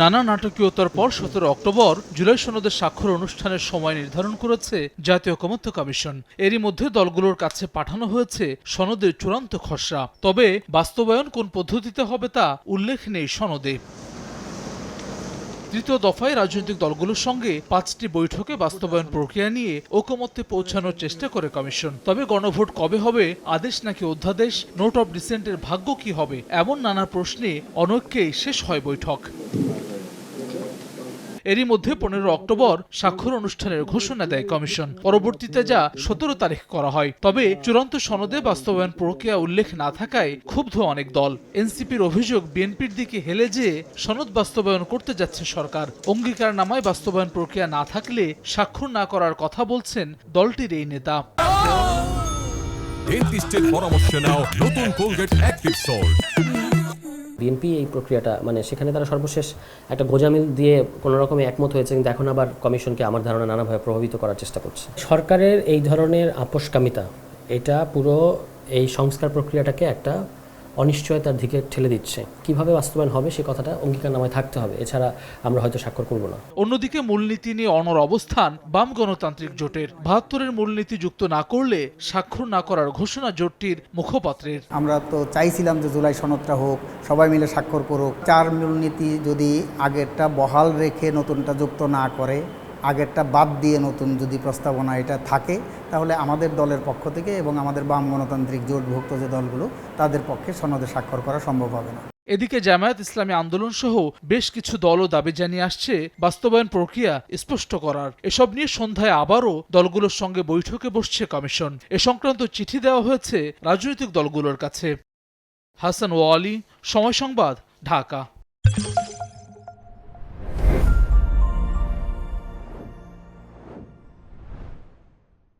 নানা নাটকীয়তার পর সতেরো অক্টোবর জুলাই সনদের স্বাক্ষর অনুষ্ঠানের সময় নির্ধারণ করেছে জাতীয় ঐকমত্য কমিশন। এরই মধ্যে দলগুলোর কাছে পাঠানো হয়েছে সনদের চূড়ান্ত খসড়া। তবে বাস্তবায়ন কোন পদ্ধতিতে হবে তা উল্লেখ নেই সনদে। তৃতীয় দফায় রাজনৈতিক দলগুলোর সঙ্গে পাঁচটি বৈঠকে বাস্তবায়ন প্রক্রিয়া নিয়ে ঐকমত্যে পৌঁছানোর চেষ্টা করে কমিশন। তবে গণভোট কবে হবে, আদেশ নাকি অধ্যাদেশ, নোট অব ডিসেন্টের ভাগ্য কি হবে, এমন নানা প্রশ্নে অনৈক্যেই শেষ হয় বৈঠক। এরই মধ্যে পনেরো অক্টোবর স্বাক্ষর অনুষ্ঠানের ঘোষণা দেয় কমিশন। পরবর্তীতে যা সতেরো তারিখ করা হয়। তবে চূড়ান্ত সনদে বাস্তবায়ন প্রক্রিয়া উল্লেখ না থাকায় ক্ষুব্ধ অনেক দল। এনসিপির অভিযোগ, বিএনপির দিকে হেলে যে সনদ বাস্তবায়ন করতে যাচ্ছে সরকার। অঙ্গীকার নামায় বাস্তবায়ন প্রক্রিয়া না থাকলে স্বাক্ষর না করার কথা বলছেন দলটির এই নেতা। ডেন্টিস্টের পরামর্শ নাও নতুন কোলগেট অ্যাক্টিভ সল্ট বিএনপি এই প্রক্রিয়াটা মানে সেখানে তারা সর্বশেষ একটা গোজামিল দিয়ে কোনো রকমে একমত হয়েছে, কিন্তু এখন আবার কমিশনকে আমার ধারণা নানাভাবে প্রভাবিত করার চেষ্টা করছে। সরকারের এই ধরনের আপোষকামিতা, এটা পুরো এই সংস্কার প্রক্রিয়াটাকে একটা অনিশ্চয়তার দিকে ঠেলে দিচ্ছে। কীভাবে বাস্তবায়ন হবে সে কথাটা অঙ্গীকারনামায় থাকতে হবে এছাড়া আমরা হয়তো স্বাক্ষর করব না। অন্যদিকে মূলনীতি নিয়ে অনর অবস্থান বাম গণতান্ত্রিক জোটের। বাহাত্তরের মূলনীতি যুক্ত না করলে স্বাক্ষর না করার ঘোষণা জোটটির মুখপাত্রের। আমরা তো চাইছিলাম যে জুলাই সনদটা হোক সবাই মিলে স্বাক্ষর করুক। চার মূলনীতি যদি আগেরটা বহাল রেখে নতুনটা যুক্ত না করে আগেরটা বাদ দিয়ে নতুন যদি প্রস্তাবনা এটা থাকে, তাহলে আমাদের দলের পক্ষ থেকে এবং আমাদের বাম গণতান্ত্রিক জোটভুক্ত যে দলগুলো, তাদের পক্ষে সনদে স্বাক্ষর করা সম্ভব হবে না। এদিকে জামায়াত ইসলামী আন্দোলন সহ বেশ কিছু দলও দাবি জানিয়ে আসছে বাস্তবায়ন প্রক্রিয়া স্পষ্ট করার। এসব নিয়ে সন্ধ্যায় আবারও দলগুলোর সঙ্গে বৈঠকে বসছে কমিশন। এ সংক্রান্ত চিঠি দেওয়া হয়েছে রাজনৈতিক দলগুলোর কাছে। হাসান ওয়ালি, সময় সংবাদ, ঢাকা।